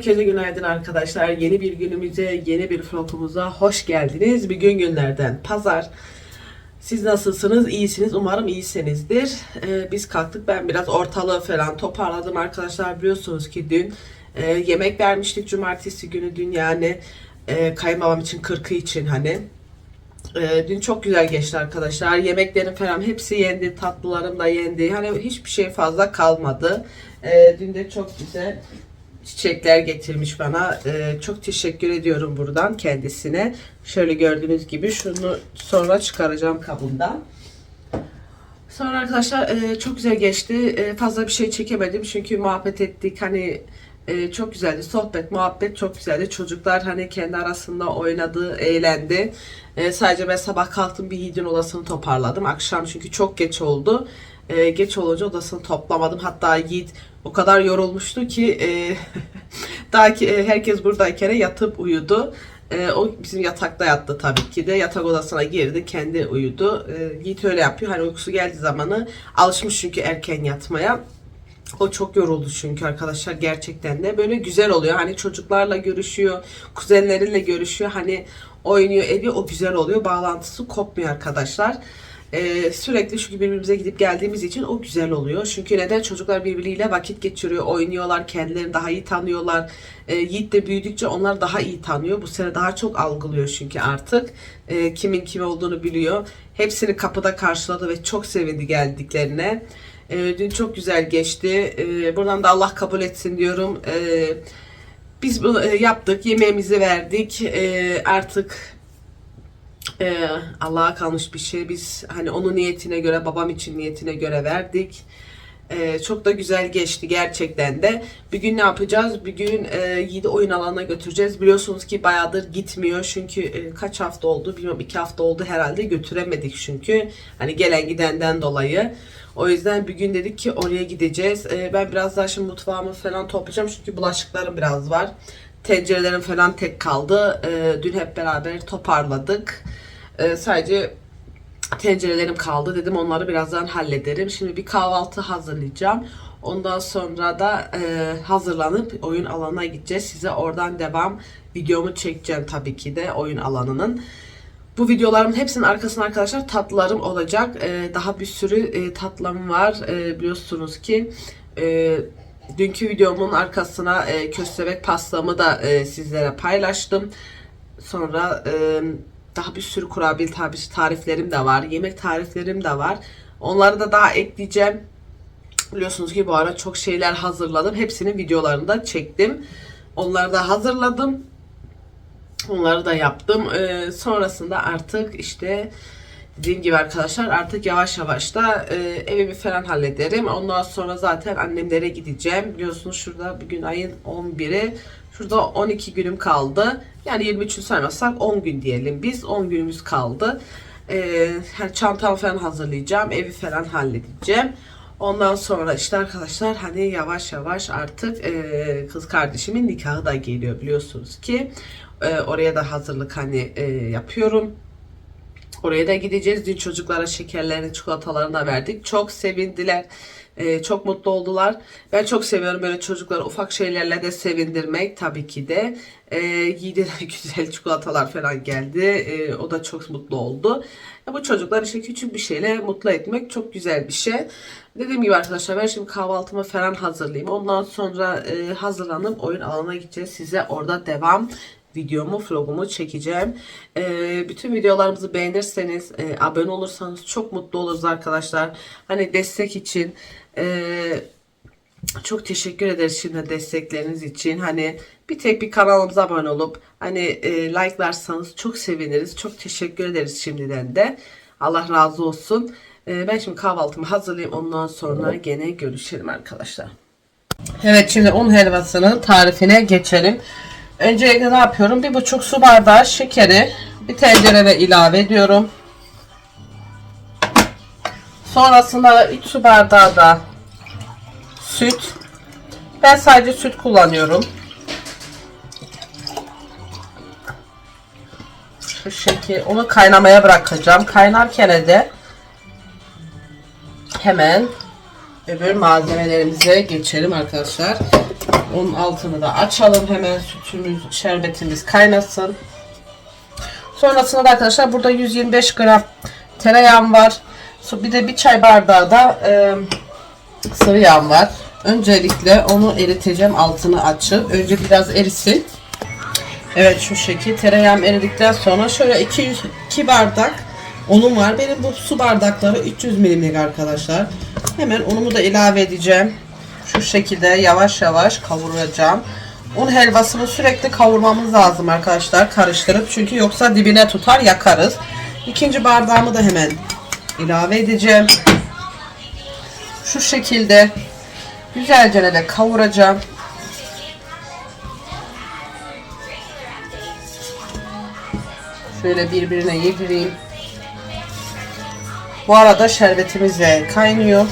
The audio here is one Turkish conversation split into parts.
Herkese günaydın arkadaşlar. Yeni bir günümüze, yeni bir vlogumuza hoş geldiniz. Bir gün günlerden pazar. Siz nasılsınız? İyisiniz. Umarım iyisinizdir. Ee, biz kalktık. Ben biraz ortalığı falan toparladım arkadaşlar. Biliyorsunuz ki dün e, yemek vermiştik cumartesi günü dün yani e, kayınbabam için kırkı için hani. E, dün çok güzel geçti arkadaşlar. Yemeklerim falan hepsi yendi. Tatlılarım da yendi. Hani hiçbir şey fazla kalmadı. E, dün de çok güzel çiçekler getirmiş bana. Ee, çok teşekkür ediyorum buradan kendisine. Şöyle gördüğünüz gibi şunu sonra çıkaracağım kabından. Sonra arkadaşlar e, çok güzel geçti. E, fazla bir şey çekemedim çünkü muhabbet ettik. Hani e, çok güzeldi. Sohbet, muhabbet çok güzeldi. Çocuklar hani kendi arasında oynadı, eğlendi. E, sadece ben sabah kalktım bir Yiğit'in odasını toparladım. Akşam çünkü çok geç oldu. E, geç olunca odasını toplamadım. Hatta Yiğit o kadar yorulmuştu ki e, daha ki e, herkes buradayken yatıp uyudu. E, o bizim yatakta yattı tabii ki de. Yatak odasına girdi, kendi uyudu. E, Yiğit öyle yapıyor. Hani uykusu geldiği zamanı alışmış çünkü erken yatmaya. O çok yoruldu çünkü arkadaşlar gerçekten de böyle güzel oluyor. Hani çocuklarla görüşüyor, kuzenleriyle görüşüyor. Hani oynuyor, ediyor. O güzel oluyor. Bağlantısı kopmuyor arkadaşlar. Ee, sürekli çünkü birbirimize gidip geldiğimiz için o güzel oluyor. Çünkü neden çocuklar birbiriyle vakit geçiriyor, oynuyorlar, kendilerini daha iyi tanıyorlar. Ee, Yiğit de büyüdükçe onlar daha iyi tanıyor. Bu sene daha çok algılıyor çünkü artık. Ee, kimin kim olduğunu biliyor. Hepsini kapıda karşıladı ve çok sevindi geldiklerine. Ee, dün çok güzel geçti. Ee, buradan da Allah kabul etsin diyorum. Ee, biz bunu e, yaptık, yemeğimizi verdik. Ee, artık ee, Allah'a kalmış bir şey. Biz hani onun niyetine göre, babam için niyetine göre verdik. Ee, çok da güzel geçti gerçekten de. Bir gün ne yapacağız? Bir gün e, Yiğit'i oyun alanına götüreceğiz. Biliyorsunuz ki bayağıdır gitmiyor. Çünkü e, kaç hafta oldu? Bilmiyorum iki hafta oldu herhalde. Götüremedik çünkü. Hani gelen gidenden dolayı. O yüzden bir gün dedik ki oraya gideceğiz. Ee, ben biraz daha şimdi mutfağımı falan toplayacağım. Çünkü bulaşıklarım biraz var. Tencerelerim falan tek kaldı. Ee, dün hep beraber toparladık. Ee, sadece tencerelerim kaldı. Dedim onları birazdan hallederim. Şimdi bir kahvaltı hazırlayacağım. Ondan sonra da e, hazırlanıp oyun alanına gideceğiz. Size oradan devam videomu çekeceğim tabii ki de oyun alanının. Bu videolarımın hepsinin arkasında arkadaşlar tatlılarım olacak. Ee, daha bir sürü e, tatlım var. Ee, biliyorsunuz ki e, dünkü videomun arkasına e, köstebek pastamı da e, sizlere paylaştım. Sonra e, daha bir sürü kurabiye tariflerim de var. Yemek tariflerim de var. Onları da daha ekleyeceğim. Biliyorsunuz ki bu ara çok şeyler hazırladım. Hepsinin videolarını da çektim. Onları da hazırladım. Onları da yaptım. Ee, sonrasında artık işte dediğim gibi arkadaşlar artık yavaş yavaş da e, evimi falan hallederim. Ondan sonra zaten annemlere gideceğim. Biliyorsunuz şurada bugün ayın 11'i. Şurada 12 günüm kaldı. Yani 23'ü saymazsak 10 gün diyelim. Biz 10 günümüz kaldı. Ee, hani çantamı falan hazırlayacağım. Evi falan halledeceğim. Ondan sonra işte arkadaşlar hani yavaş yavaş artık e, kız kardeşimin nikahı da geliyor biliyorsunuz ki. E, oraya da hazırlık hani e, yapıyorum. Oraya da gideceğiz. Dün çocuklara şekerlerini, çikolatalarını da verdik. Çok sevindiler. Ee, çok mutlu oldular. Ben çok seviyorum böyle çocukları ufak şeylerle de sevindirmek tabii ki de. Ee, de güzel çikolatalar falan geldi. Ee, o da çok mutlu oldu. Ya bu çocuklar işte küçük bir şeyle mutlu etmek çok güzel bir şey. Dediğim gibi arkadaşlar ben şimdi kahvaltımı falan hazırlayayım. Ondan sonra e, hazırlanıp oyun alanına gideceğiz. Size orada devam videomu, vlogumu çekeceğim. Ee, bütün videolarımızı beğenirseniz, e, abone olursanız çok mutlu oluruz arkadaşlar. Hani destek için e, çok teşekkür ederiz şimdi destekleriniz için. Hani bir tek bir kanalımıza abone olup hani e, like'larsanız çok seviniriz. Çok teşekkür ederiz şimdiden de. Allah razı olsun. E, ben şimdi kahvaltımı hazırlayayım. Ondan sonra gene görüşelim arkadaşlar. Evet şimdi un helvasının tarifine geçelim. Öncelikle ne yapıyorum? Bir buçuk su bardağı şekeri bir tencereme ilave ediyorum. Sonrasında 3 su bardağı da süt. Ben sadece süt kullanıyorum. Şu şekil. Onu kaynamaya bırakacağım. Kaynarken de hemen öbür malzemelerimize geçelim arkadaşlar. Onun altını da açalım. Hemen sütümüz, şerbetimiz kaynasın. Sonrasında da arkadaşlar burada 125 gram tereyağım var. Bir de bir çay bardağı da e, sıvı yağım var. Öncelikle onu eriteceğim altını açıp. Önce biraz erisin. Evet şu şekil tereyağım eridikten sonra şöyle 200 2 bardak unum var. Benim bu su bardakları 300 milimlik arkadaşlar. Hemen unumu da ilave edeceğim. Şu şekilde yavaş yavaş kavuracağım. Un helvasını sürekli kavurmamız lazım arkadaşlar karıştırıp çünkü yoksa dibine tutar yakarız. İkinci bardağımı da hemen ilave edeceğim. Şu şekilde güzelce de kavuracağım. Şöyle birbirine yedireyim. Bu arada şerbetimiz de kaynıyor.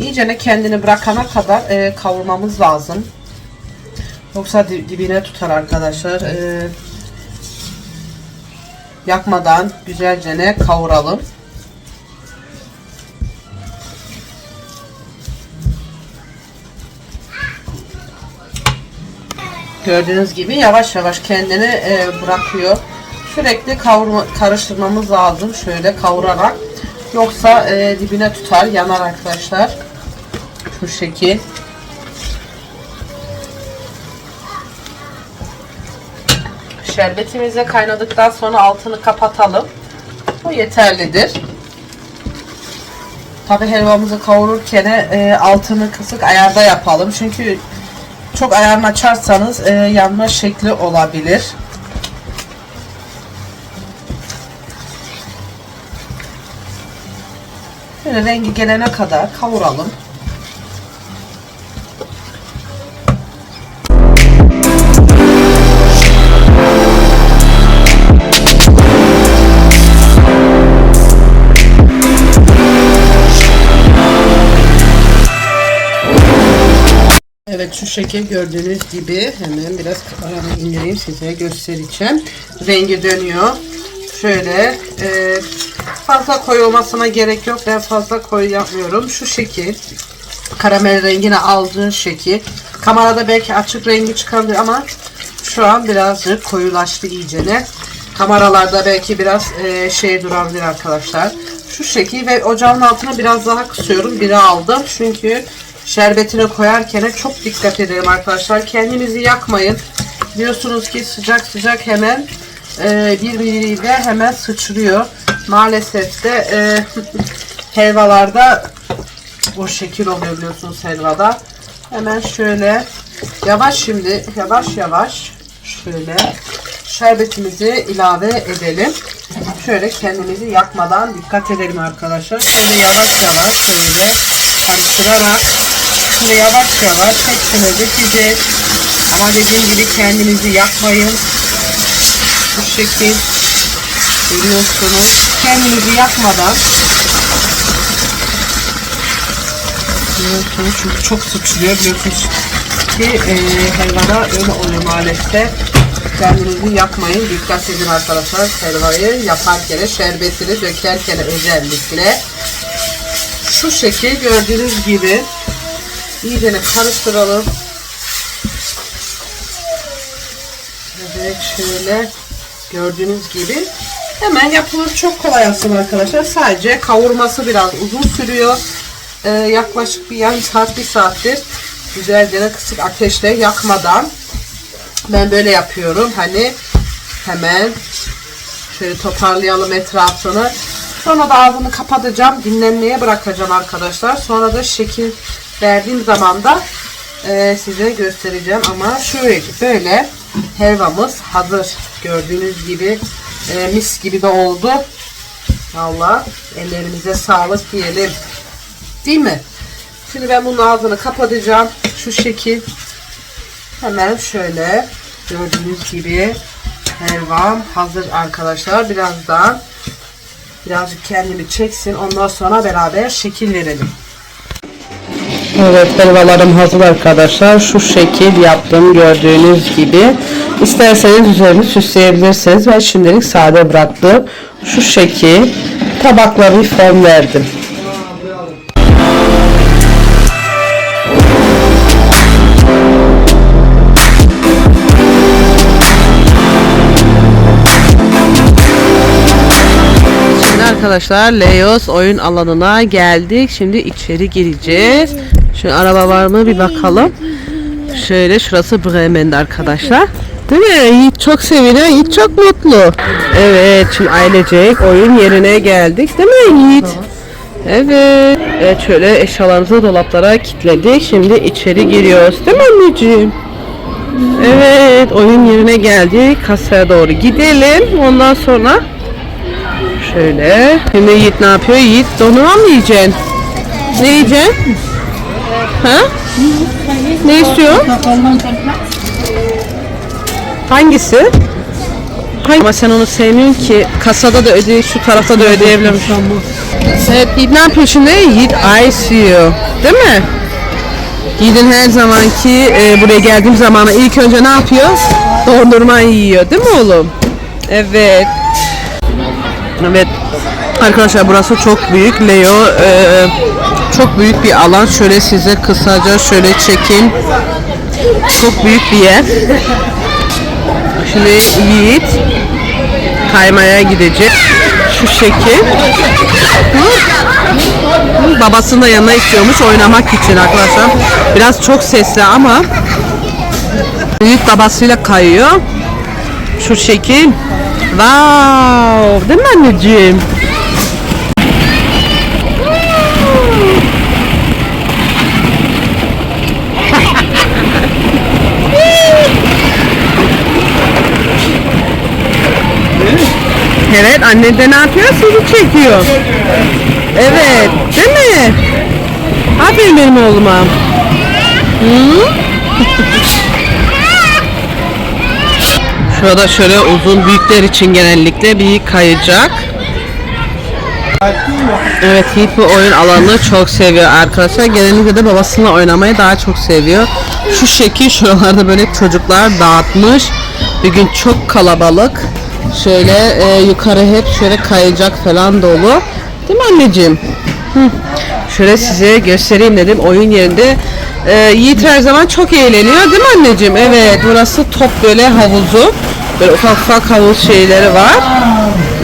İyicene kendini bırakana kadar e, kavurmamız lazım. Yoksa di- dibine tutar arkadaşlar. E, yakmadan güzelce kavuralım. Gördüğünüz gibi yavaş yavaş kendini e, bırakıyor. Sürekli kavurma, karıştırmamız lazım şöyle kavurarak. Yoksa e, dibine tutar, yanar arkadaşlar. Şu şekil. Şerbetimiz de kaynadıktan sonra altını kapatalım. Bu yeterlidir. Tabi helvamızı kavururken e, altını kısık ayarda yapalım. Çünkü çok ayarını açarsanız e, yanma şekli olabilir. Böyle rengi gelene kadar kavuralım. Şu şekil gördüğünüz gibi hemen biraz kameramı indireyim size göstereceğim. Rengi dönüyor. Şöyle e, fazla koyu olmasına gerek yok. Ben fazla koyu yapmıyorum. Şu şekil karamel rengini aldığı şekil. Kamerada belki açık rengi çıkabilir ama şu an birazcık koyulaştı iyicene. Kameralarda belki biraz e, şey durabilir arkadaşlar. Şu şekil ve ocağın altına biraz daha kısıyorum. Biri aldım. Çünkü şerbetine koyarken çok dikkat edelim arkadaşlar. Kendinizi yakmayın. Biliyorsunuz ki sıcak sıcak hemen e, birbiriyle hemen sıçrıyor. Maalesef de e, helvalarda o şekil oluyor biliyorsunuz helvada. Hemen şöyle yavaş şimdi yavaş yavaş şöyle şerbetimizi ilave edelim. Şöyle kendimizi yakmadan dikkat edelim arkadaşlar. Şöyle yavaş yavaş şöyle karıştırarak şöyle yavaş yavaş hepsini dökeceğiz. Ama dediğim gibi kendinizi yakmayın. Bu şekil görüyorsunuz. Kendinizi yakmadan Biliyorsunuz çünkü çok sıçrıyor biliyorsunuz ki e, helvada öyle oluyor maalesef. Kendinizi yakmayın. Dikkat edin arkadaşlar helvayı yaparken şerbetini dökerken özellikle şu şekil gördüğünüz gibi iyice karıştıralım. Evet şöyle gördüğünüz gibi hemen yapılır çok kolay aslında arkadaşlar. Sadece kavurması biraz uzun sürüyor. Ee, yaklaşık bir yarım saat bir saattir güzelce kısık ateşte yakmadan ben böyle yapıyorum. Hani hemen şöyle toparlayalım etrafını. Sonra da ağzını kapatacağım. Dinlenmeye bırakacağım arkadaşlar. Sonra da şekil verdiğim zaman da e, size göstereceğim. Ama şöyle böyle helvamız hazır. Gördüğünüz gibi e, mis gibi de oldu. Allah ellerimize sağlık diyelim. Değil mi? Şimdi ben bunun ağzını kapatacağım. Şu şekil. Hemen şöyle gördüğünüz gibi helvam hazır arkadaşlar. Birazdan birazcık kendini çeksin. Ondan sonra beraber şekil verelim. Evet helvalarım hazır arkadaşlar. Şu şekil yaptım gördüğünüz gibi. İsterseniz üzerini süsleyebilirsiniz. Ben şimdilik sade bıraktım. Şu şekil tabakları falan verdim. Arkadaşlar Leos oyun alanına geldik. Şimdi içeri gireceğiz. Şu araba var mı bir bakalım. Şöyle şurası Bremen'de arkadaşlar. Değil mi? Yiğit çok seviniyor. Yiğit çok mutlu. Evet şimdi ailecek oyun yerine geldik. Değil mi Yiğit? Evet. Evet şöyle eşyalarımızı dolaplara kilitledik. Şimdi içeri giriyoruz. Değil mi anneciğim? Evet oyun yerine geldik. Kasaya doğru gidelim. Ondan sonra Şöyle. Şimdi Yiğit ne yapıyor? Yiğit dondurma mı yiyeceksin? Ne yiyeceksin? Ha? Ne istiyor? Hangisi? Hangi? Ama sen onu sevmiyorsun ki. Kasada da öde, şu tarafta da ödeyebilirim. Evet Yiğit ne yapıyor şimdi? Yiğit ice. Değil mi? Yiğit'in her zamanki e, buraya geldiğim zamanı ilk önce ne yapıyor? Dondurma yiyor. Değil mi oğlum? Evet. Evet. Arkadaşlar burası çok büyük. Leo e, çok büyük bir alan. Şöyle size kısaca şöyle çekeyim. Çok büyük bir yer. Şimdi Yiğit kaymaya gidecek. Şu şekil. Hı? Babasının da yanına istiyormuş oynamak için arkadaşlar. Biraz çok sesli ama Yiğit babasıyla kayıyor. Şu şekil. Wow! Değil mi anneciğim? Evet, anne de ne yapıyor? Sizi çekiyor. Evet, değil mi? Aferin benim oğluma. Hı? Şurada şöyle uzun büyükler için genellikle bir kayacak. Evet Yiğit oyun alanını çok seviyor arkadaşlar. Genellikle de babasıyla oynamayı daha çok seviyor. Şu şekil şuralarda böyle çocuklar dağıtmış. Bir gün çok kalabalık. Şöyle e, yukarı hep şöyle kayacak falan dolu. Değil mi anneciğim? Hı. Şöyle size göstereyim dedim oyun yerinde. E, Yiğit her zaman çok eğleniyor değil mi anneciğim? Evet burası top böyle havuzu. Böyle ufak ufak havuz şeyleri var.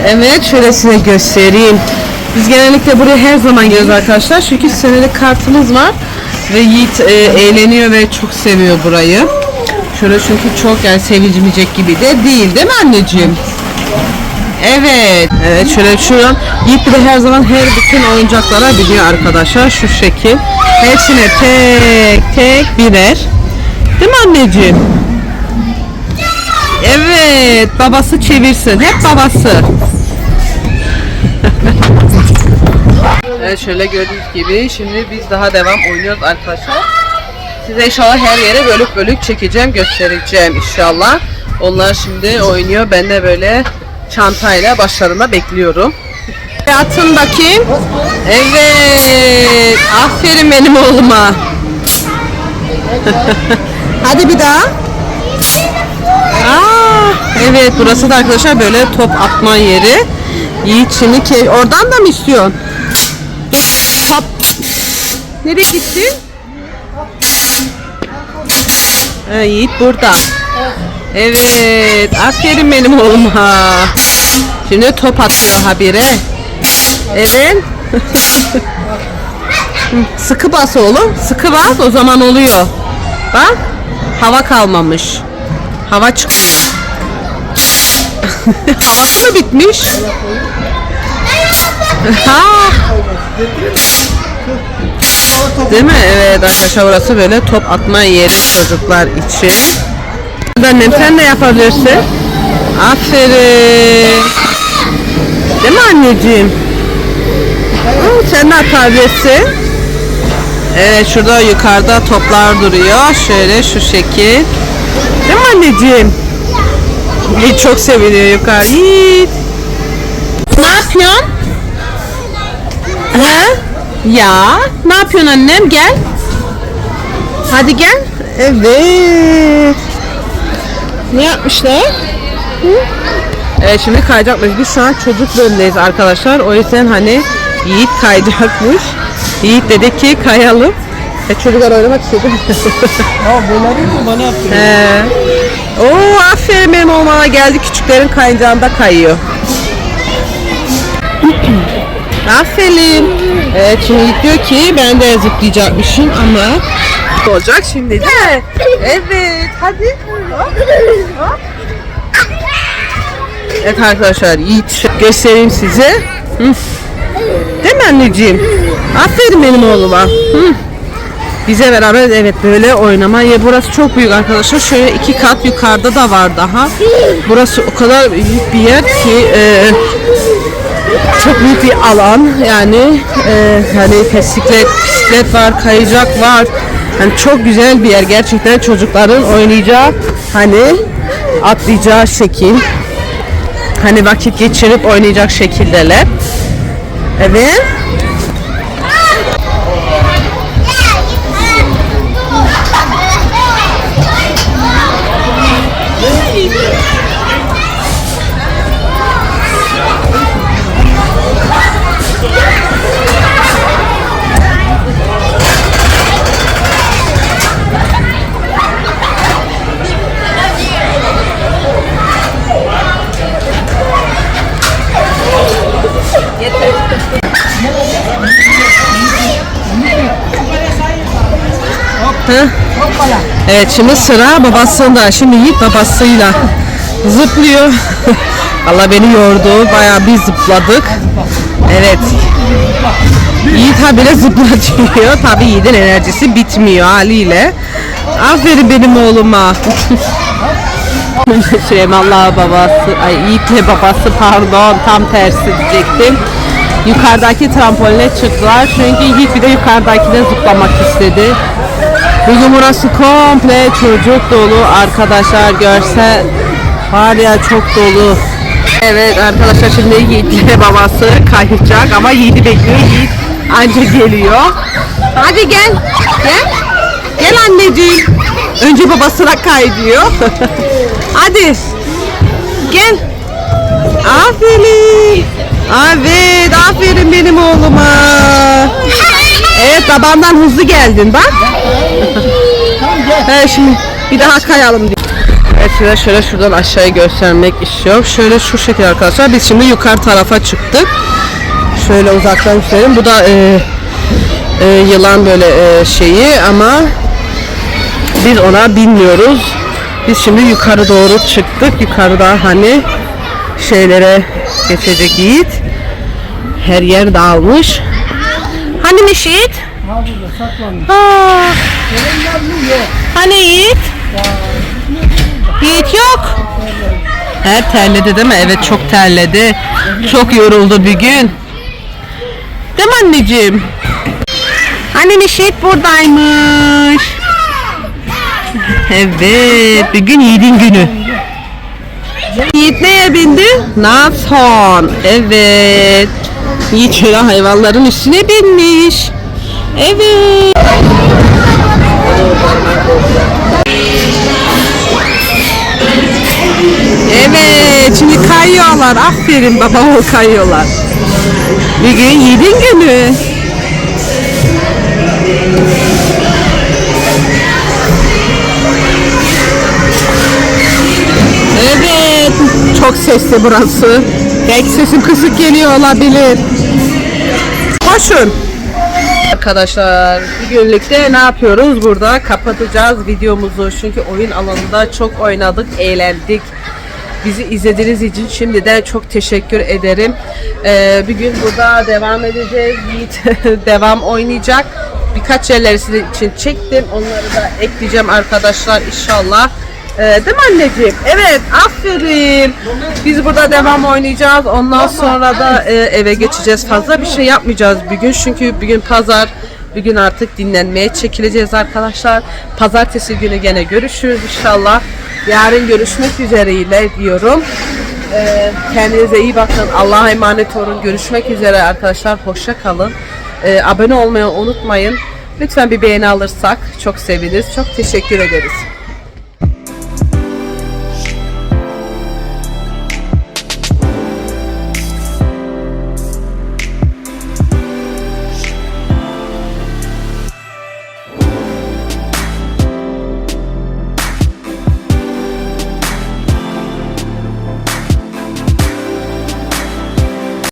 Evet şöyle size göstereyim. Biz genellikle buraya her zaman geliyoruz arkadaşlar. Çünkü senelik kartımız var. Ve Yiğit e, eğleniyor ve çok seviyor burayı. Şöyle çünkü çok yani sevilmeyecek gibi de değil değil mi anneciğim? Evet. Evet şöyle şuradan Yiğit de her zaman her bütün oyuncaklara biniyor arkadaşlar. Şu şekil. Hepsine tek tek biner. Değil mi anneciğim? Evet. Babası çevirsin. Hep babası. evet şöyle gördüğünüz gibi şimdi biz daha devam oynuyoruz arkadaşlar. Size inşallah her yere bölük bölük çekeceğim, göstereceğim inşallah. Onlar şimdi oynuyor. Ben de böyle çantayla başlarında bekliyorum. Atın bakayım. Evet. Aferin benim oğluma. Hadi bir daha. Aa, evet burası da arkadaşlar böyle top atma yeri. Yiğit şimdi ke- oradan da mı istiyorsun? Top. Nereye gittin? Ha, Yiğit burada. Evet. Aferin benim oğluma. Şimdi top atıyor habire. Evet. Sıkı bas oğlum. Sıkı bas o zaman oluyor. Bak. Hava kalmamış. Hava çıkıyor. Havası mı bitmiş? ha. Değil mi? Evet arkadaşlar burası böyle top atma yeri çocuklar için. Annem sen de yapabilirsin. Aferin. Değil mi anneciğim? Hı, sen de atabilirsin. Evet şurada yukarıda toplar duruyor. Şöyle şu şekil. Değil mi anneciğim? Yiğit çok seviniyor yukarı. Yiğit. Ne yapıyorsun? He? Ya ne yapıyorsun annem? Gel. Hadi gel. Evet. Ne yapmışlar? Hı? Evet şimdi kayacakmış. Biz şu an çocuk bölümündeyiz arkadaşlar. O yüzden hani Yiğit kayacakmış. Yiğit dedi ki kayalım. E, çocuklar oynamak istedi. Ya böyle değil mi? Bana yaptın. He. Oo aferin benim oğluma geldi küçüklerin kayıncağında kayıyor. aferin. Evet şimdi Yiğit diyor ki ben de zıplayacakmışım ama olacak şimdi de. Evet hadi. Evet arkadaşlar Yiğit göstereyim size. Hı. Değil mi anneciğim? Aferin benim oğluma. Bize beraber evet böyle oynama yeri. Burası çok büyük arkadaşlar. Şöyle iki kat yukarıda da var daha. Burası o kadar büyük bir yer ki e, çok büyük bir alan. Yani e, hani bisiklet, bisiklet var, kayacak var. Hani çok güzel bir yer. Gerçekten çocukların oynayacağı hani atlayacağı şekil. Hani vakit geçirip oynayacak şekildeler. Evet. Evet şimdi sıra babasında. Şimdi Yiğit babasıyla zıplıyor. Allah beni yordu. Bayağı bir zıpladık. Evet. Yiğit habire zıplatıyor. Tabii Yiğit'in enerjisi bitmiyor haliyle. Aferin benim oğluma. Süleyman'la babası, ay Yiğit'le babası pardon tam tersi diyecektim. Yukarıdaki trampoline çıktılar çünkü Yiğit bir de yukarıdakine zıplamak istedi. Bugün burası komple çocuk dolu arkadaşlar görse var ya çok dolu. Evet arkadaşlar şimdi Yiğit'le babası kayacak ama Yiğit'i bekliyor. Yiğit anca geliyor. Hadi gel. Gel. Gel anneciğim. Önce babasına kay diyor. Hadi. Gel. Aferin. Evet aferin benim oğluma. Evet babamdan hızlı geldin bak. Evet şimdi bir daha kayalım diyor. Evet size şöyle şuradan aşağıya göstermek istiyorum. Şöyle şu şekilde arkadaşlar biz şimdi yukarı tarafa çıktık. Şöyle uzaktan göstereyim. Bu da e, e, yılan böyle e, şeyi ama biz ona bilmiyoruz. Biz şimdi yukarı doğru çıktık. Yukarıda hani şeylere geçecek Yiğit. Her yer dağılmış. Hani Neşit? Ha burada saklanmış. Aa, Gelenler mi? Yok. hani Yiğit? Yiğit yok. Her terledi değil mi? Evet çok terledi. Çok yoruldu bir gün. Değil mi anneciğim? Hani Neşit buradaymış. Evet, bir gün Yiğit'in günü. Yiğit neye bindi? Nathan. Evet. Yiğit hayvanların üstüne binmiş. Evet. Evet, şimdi kayıyorlar. Aferin babama kayıyorlar. Bir gün Yiğit'in günü. Evet, çok sesli burası. Belki sesim kısık geliyor olabilir. Koşun. Arkadaşlar bir günlükte ne yapıyoruz burada? Kapatacağız videomuzu. Çünkü oyun alanında çok oynadık, eğlendik. Bizi izlediğiniz için şimdiden çok teşekkür ederim. Ee, bir gün burada devam edeceğiz. Yiğit devam oynayacak. Birkaç yerleri sizin için çektim. Onları da ekleyeceğim arkadaşlar inşallah. Ee, değil mi anneciğim? Evet, aferin. Biz burada devam oynayacağız. Ondan sonra da e, eve geçeceğiz. Fazla bir şey yapmayacağız bugün. Çünkü bugün pazar. Bugün artık dinlenmeye çekileceğiz arkadaşlar. Pazartesi günü gene görüşürüz inşallah. Yarın görüşmek üzereyle diyorum. Ee, kendinize iyi bakın. Allah'a emanet olun. Görüşmek üzere arkadaşlar. Hoşça kalın. Ee, abone olmayı unutmayın. Lütfen bir beğeni alırsak çok seviniriz. Çok teşekkür ederiz.